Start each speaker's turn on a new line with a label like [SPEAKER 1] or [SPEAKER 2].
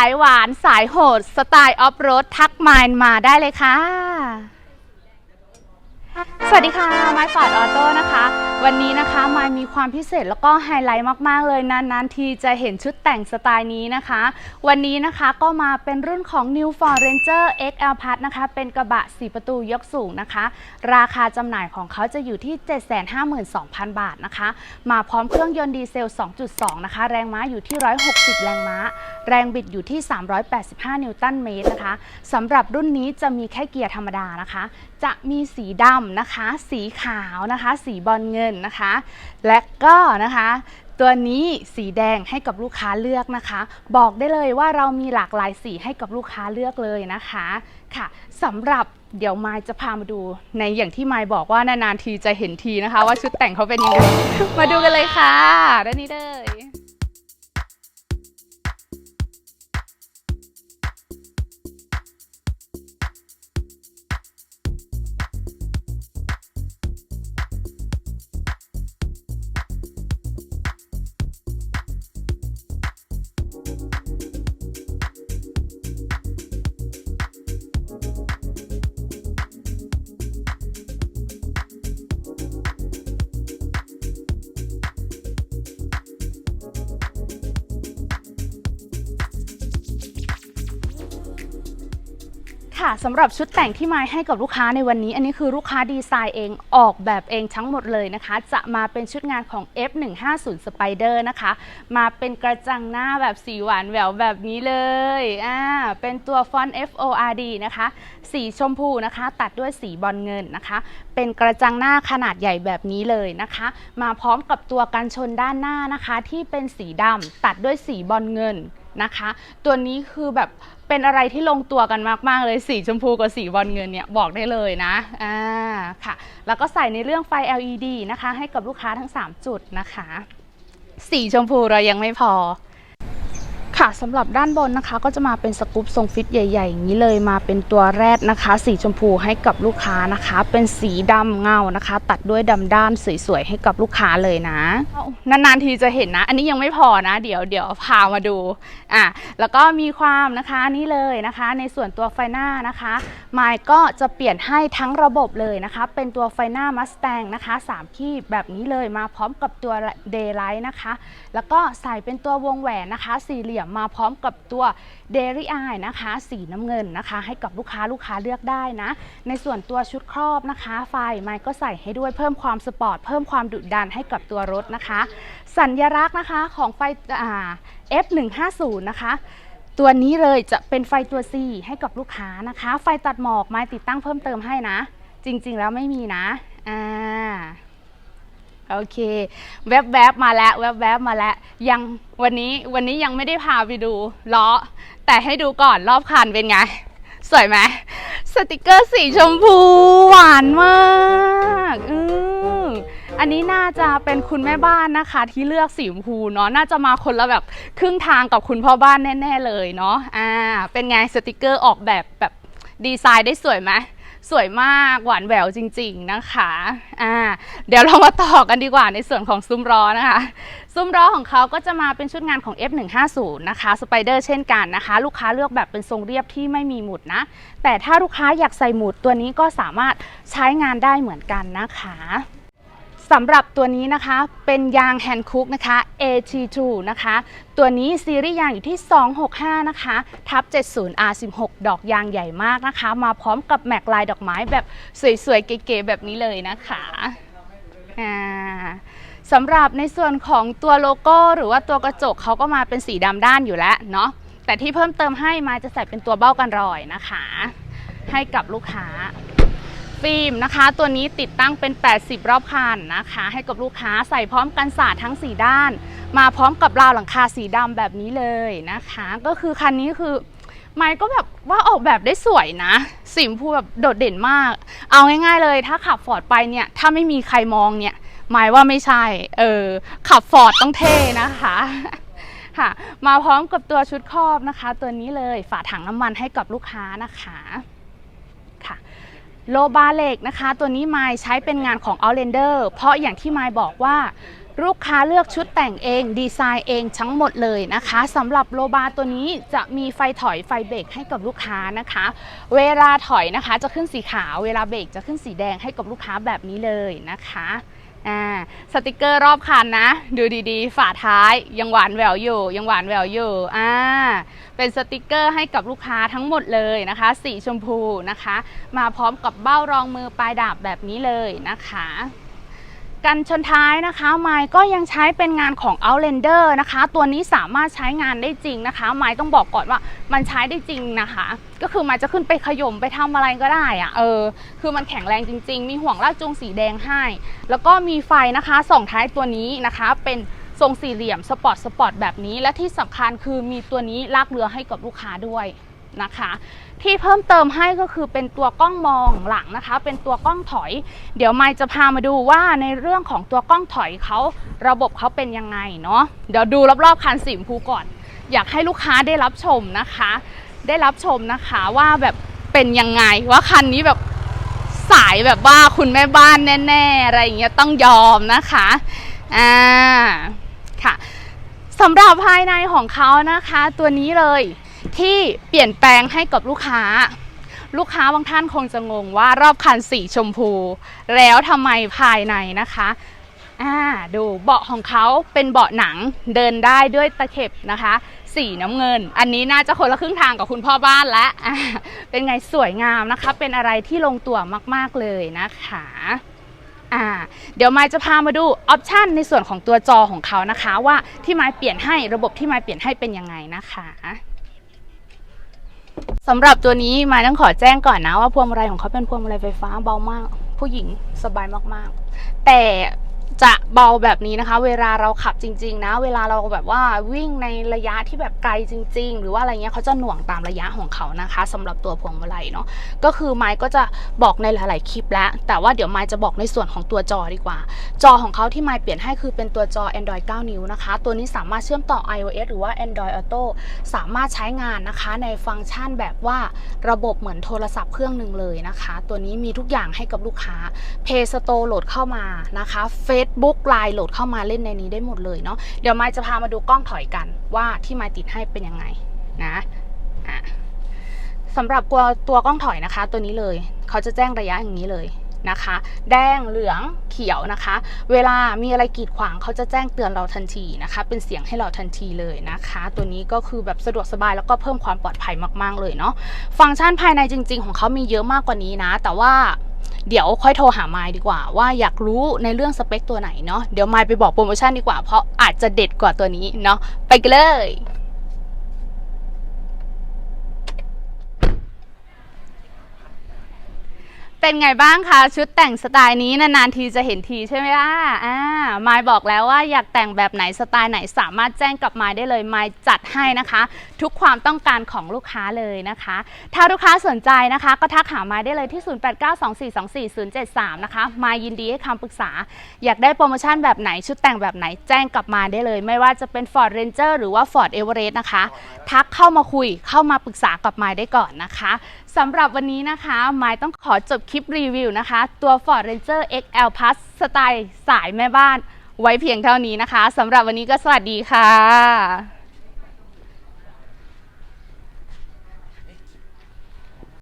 [SPEAKER 1] ายหวานสายโหด สไตล์ออฟโรดทักมายมาได้เลยค่ะ สวัสดีค่ะ ไมฟอร์ดออโต้นะคะ วันนี้นะคะมายมีความพิเศษแล้วก็ไฮไลท์มากๆเลยนานๆทีจะเห็นชุดแต่งสไตล์นี้นะคะ วันนี้นะคะก็มาเป็นรุ่นของ New Ford Ranger XL Plus นะคะ เป็นกระบะ 4 ประตูยกสูงนะคะ ราคาจำหน่ายของเขาจะอยู่ที่ 752,000 บาทนะคะ มาพร้อมเครื่องยนต์ดีเซล 2.2 นะคะ แรงม้าอยู่ที่ 160 แรงม้า แรงบิดอยู่ที่ 385 นิวตันเมตรนะคะสำหรับรุ่นนี้จะมีแค่เกียร์ธรรมดานะคะ จะมีสีดำนะคะ สีขาวนะคะ สีบอลเงินนะคะ และก็นะคะตัวนี้สีแดงให้กับลูกค้าเลือกนะคะ บอกได้เลยว่าเรามีหลากหลายสีให้กับลูกค้าเลือกเลยนะคะค่ะสำหรับเดี๋ยวไมายจะพามาดูในอย่างที่ไมายบอกว่านานๆทีจะเห็นทีนะคะ ว่าชุดแต่งเขาเป็นยังไงมาดูกันเลยค่ะด้านนี้เลย ค่ะสำหรับชุดแต่งที่มาให้กับลูกค้าในวันนี้ อันนี้คือลูกค้าดีไซน์เองออกแบบเองทั้งหมดเลยนะคะ จะมาเป็นชุดงานของ F150 Spider นะคะ มาเป็นกระจังหน้าแบบสีหวานแหววแบบนี้เลยอ่าเป็นตัวฟอนต์ FORD นะคะ สีชมพูนะคะ ตัดด้วยสีบอลเงินนะคะ เป็นกระจังหน้าขนาดใหญ่แบบนี้เลยนะคะ มาพร้อมกับตัวกันชนด้านหน้านะคะ ที่เป็นสีดำตัดด้วยสีบอลเงิน นะคะ ตัวนี้คือแบบเป็นอะไรที่ลงตัวกันมากๆเลยสีชมพูกับสีบอลเงินเนี่ยบอกได้เลยนะอ่าค่ะ แล้วก็ใส่ในเรื่องไฟ LED นะคะ ให้กับลูกค้าทั้ง 3 จุดนะคะ สีชมพูเรายังไม่พอ ค่ะสำหรับด้านบนนะคะ ก็จะมาเป็นสกู๊ปทรงฟิตใหญ่ๆอย่างนี้เลยมาเป็นตัวแรดนะคะ สีชมพูให้กับลูกค้านะคะ เป็นสีดำเงานะคะ ตัดด้วยดำด้านสวยๆให้กับลูกค้าเลยนะนานๆทีจะเห็นนะ อันนี้ยังไม่พอนะ เดี๋ยวเดี๋ยวพามาดูอะแล้วก็มีความนะคะนี่เลยนะคะ ในส่วนตัวไฟหน้านะคะไมค์ก็จะเปลี่ยนให้ทั้งระบบเลยนะคะ เป็นตัวไฟหน้ามัสแตงนะคะ3ขีบแบบนี้เลยมาพร้อมกับตัวเดย์ไลท์นะคะ แล้วก็ใส่เป็นตัววงแหวนนะคะ สี่เหลี่ยมมาพร้อมกับตัวเดรี่อายนะคะ สีน้ำเงินนะคะ ให้กับลูกค้าลูกค้าเลือกได้นะ ในส่วนตัวชุดครอบนะคะ ไฟไมค์ก็ใส่ให้ด้วยเพิ่มความสปอร์ต เพิ่มความดุดันให้กับตัวรถนะคะ สัญลักษณ์นะคะของไฟอ่า F150 นะคะตัวนี้เลยจะเป็นไฟตัว C ให้กับลูกค้านะคะ ไฟตัดหมอกไม้ติดตั้งเพิ่มเติมให้นะ จริง ๆ แล้วไม่มีนะ อ่า โอเค แวบๆมาแล้ว แวบๆมาแล้ว ยังวันนี้วันนี้ยังไม่ได้พาไปดูล้อ แต่ให้ดูก่อนรอบคันเป็นไง สวยไหมสติกเกอร์สีชมพูหวานมากอืออันนี้น่าจะเป็นคุณแม่บ้านนะคะ ที่เลือกสีชมพูเนาะน่าจะมาคนละแบบครึ่งทางกับคุณพ่อบ้านแน่ ๆ เลยเนาะอ่าเป็นไงสติกเกอร์ออกแบบแบบดีไซน์ได้สวยไหม สวยมากหวานแหววจริง ๆนะคะอ่าเดี๋ยวเรามาต่อกันดีกว่าในส่วนของซุ้มล้อนะคะ ซุ้มล้อของเขาก็จะมาเป็นชุดงานของ F150 นะคะสไปเดอร์เช่นกันนะคะ ลูกค้าเลือกแบบเป็นทรงเรียบที่ไม่มีหมุดนะ แต่ถ้าลูกค้าอยากใส่หมุดตัวนี้ก็สามารถใช้งานได้เหมือนกันนะคะ สำหรับตัวนี้นะคะเป็นยางแฮนด์คุกนะคะ AT2 นะคะ ตัวนี้ซีรีส์ยางอยู่ที่ 265 นะคะ ทับ 70R16 ดอกยางใหญ่มากนะคะ มาพร้อมกับแม็กลายดอกไม้แบบสวยๆ เก๋ๆแบบนี้เลยนะคะอ่าสำหรับในส่วนของตัวโลโก้หรือว่าตัวกระจกเขาก็มาเป็นสีดำด้านอยู่แล้วเนาะแต่ที่เพิ่มเติมให้มาจะใส่เป็นตัวเบ้ากันรอยนะคะ ให้กับลูกค้า ฟิล์มนะคะ ตัวนี้ติดตั้งเป็น 80 รอบคันนะคะ ให้กับลูกค้าใส่พร้อมกันสาดทั้ง 4 ด้าน มาพร้อมกับราวหลังคาสีดำแบบนี้เลยนะคะ ก็คือคันนี้คือไมค์ก็แบบว่าออกแบบได้สวยนะ สีมพูแบบโดดเด่นมาก เอาง่ายๆเลยถ้าขับฟอร์ดไปเนี่ย ถ้าไม่มีใครมองเนี่ยหมายว่าไม่ใช่ เออ ขับฟอร์ดต้องเท่นะคะค่ะ มาพร้อมกับตัวชุดครอบนะคะ ตัวนี้เลยฝาถังน้ำมันให้กับลูกค้านะคะ โลบาเล็กนะคะ ตัวนี้ไมค์ใช้เป็นงานของ Outlander เพราะอย่างที่ไมค์บอกว่าลูกค้าเลือกชุดแต่งเองดีไซน์เองทั้งหมดเลยนะคะสำหรับโลบาตัวนี้จะมีไฟถอยไฟเบรกให้กับลูกค้านะคะ เวลาถอยนะคะจะขึ้นสีขาว เวลาเบรกจะขึ้นสีแดงให้กับลูกค้าแบบนี้เลยนะคะอ่าสติกเกอร์รอบคันนะ ดูดีๆ ฝาท้ายยังหวานแหววอยู่ ยังหวานแหววอยู่อ่า เป็นสติกเกอร์ให้กับลูกค้าทั้งหมดเลยนะคะ สีชมพูนะคะ มาพร้อมกับเบ้ารองมือปลายดาบแบบนี้เลยนะคะกันชนท้ายนะคะไม้ก็ยังใช้เป็นงานของ Outlander นะคะ ตัวนี้สามารถใช้งานได้จริงนะคะ ไม้ต้องบอกก่อนว่ามันใช้ได้จริงนะคะ ก็คือไม้จะขึ้นไปขย่มไปทำอะไรก็ได้อะเออ คือมันแข็งแรงจริง ๆ มีห่วงลากจูงสีแดงให้ แล้วก็มีไฟนะคะส่องท้ายตัวนี้นะคะเป็น ทรงสี่เหลี่ยมสปอร์ตสปอร์ตแบบนี้ และที่สำคัญคือมีตัวนี้ลากเรือให้กับลูกค้าด้วยนะคะ ที่เพิ่มเติมให้ก็คือเป็นตัวกล้องมองหลังนะคะ เป็นตัวกล้องถอย เดี๋ยวไมค์จะพามาดูว่าในเรื่องของตัวกล้องถอยเขาระบบเขาเป็นยังไงเนาะเดี๋ยวดูรอบๆคันสีมพูก่อน อยากให้ลูกค้าได้รับชมนะคะ ได้รับชมนะคะว่าแบบเป็นยังไงว่าคันนี้แบบสายแบบว่าคุณแม่บ้านแน่ ๆ อะไรอย่างเงี้ยต้องยอมนะคะ อ่า ค่ะสำหรับภายในของเขานะคะตัวนี้เลยที่เปลี่ยนแปลงให้กับลูกค้า ลูกค้าบางท่านคงจะงงว่ารอบคันสีชมพู แล้วทำไมภายในนะคะอ่าดูเบาะของเขาเป็นเบาะหนังเดินได้ด้วยตะเข็บนะคะ สีน้ำเงิน อันนี้น่าจะคนละครึ่งทางกับคุณพ่อบ้านและเป็นไงสวยงามนะคะ เป็นอะไรที่ลงตัวมากๆเลยนะคะ อ่าเดี๋ยวไม้จะพามาดูออปชันในส่วนของตัวจอของเขานะคะ ว่าที่ไม้เปลี่ยนให้ระบบที่ไม้เปลี่ยนให้เป็นยังไงนะคะสำหรับตัวนี้มาต้องขอแจ้งก่อนนะว่าพวงมาลัยของเขาเป็นพวงมาลัยไฟฟ้าเบามาก ผู้หญิงสบายมากๆ แต่ จะเบาแบบนี้นะคะ เวลาเราขับจริง ๆ นะ เวลาเราแบบว่าวิ่งในระยะที่แบบไกลจริง ๆ หรือว่าอะไรเงี้ยเขาจะหน่วงตามระยะของเขานะคะสำหรับตัวพวงมาลัยเนาะก็คือไม้ก็จะบอกในหลาย ๆ คลิปแล้ว แต่ว่าเดี๋ยวไม้จะบอกในส่วนของตัวจอดีกว่า จอของเขาที่ไม้เปลี่ยนให้คือเป็นตัวจอ Android 9 นิ้วนะคะ ตัวนี้สามารถเชื่อมต่อ iOS หรือว่า Android Auto สามารถใช้งานนะคะ ในฟังก์ชันแบบว่าระบบเหมือนโทรศัพท์เครื่องหนึ่งเลยนะคะ ตัวนี้มีทุกอย่างให้กับลูกค้า Play Store โหลดเข้ามานะคะ Facebook Line โหลดเข้ามาเล่นในนี้ได้หมดเลยเนาะเดี๋ยวไมค์จะพามาดูกล้องถอยกันว่าที่ไมค์ติดให้เป็นยังไงนะอะสำหรับตัวตัวกล้องถอยนะคะ ตัวนี้เลยเขาจะแจ้งระยะอย่างนี้เลยนะคะ แดงเหลืองเขียวนะคะ เวลามีอะไรกีดขวางเขาจะแจ้งเตือนเราทันทีนะคะ เป็นเสียงให้เราทันทีเลยนะคะ ตัวนี้ก็คือแบบสะดวกสบายแล้วก็เพิ่มความปลอดภัยมาก ๆ เลยเนาะฟังก์ชันภายในจริง ๆ ของเขามีเยอะมากกว่านี้นะ แต่ว่า เดี๋ยวค่อยโทรหาไมล์ดีกว่าว่าอยากรู้ในเรื่องสเปคตัวไหนเนาะเดี๋ยวไมล์ไปบอกโปรโมชั่นดีกว่าเพราะอาจจะเด็ดกว่าตัวนี้เนาะไปกันเลย เป็นไงบ้างคะชุดแต่งสไตล์นี้นานๆทีจะเห็นทีใช่ไหมล่ะอ่ามายบอกแล้วว่าอยากแต่งแบบไหนสไตล์ไหนสามารถแจ้งกับมายได้เลยมายจัดให้นะคะ ทุกความต้องการของลูกค้าเลยนะคะ ถ้าลูกค้าสนใจนะคะ ก็ทักหามายได้เลยที่ 0892424073 นะคะมายยินดีให้คำปรึกษา อยากได้โปรโมชั่นแบบไหนชุดแต่งแบบไหนแจ้งกลับมาได้เลย ไม่ว่าจะเป็น Ford Ranger หรือว่า Ford Everest นะคะ ทักเข้ามาคุยเข้ามาปรึกษากับมายได้ก่อนนะคะสำหรับวันนี้นะคะมายต้องขอจบคลิปรีวิวนะคะ ตัว Ford Ranger XL Plus สไตล์สายแม่บ้าน ไว้เพียงเท่านี้นะคะสำหรับวันนี้ก็สวัสดีค่ะ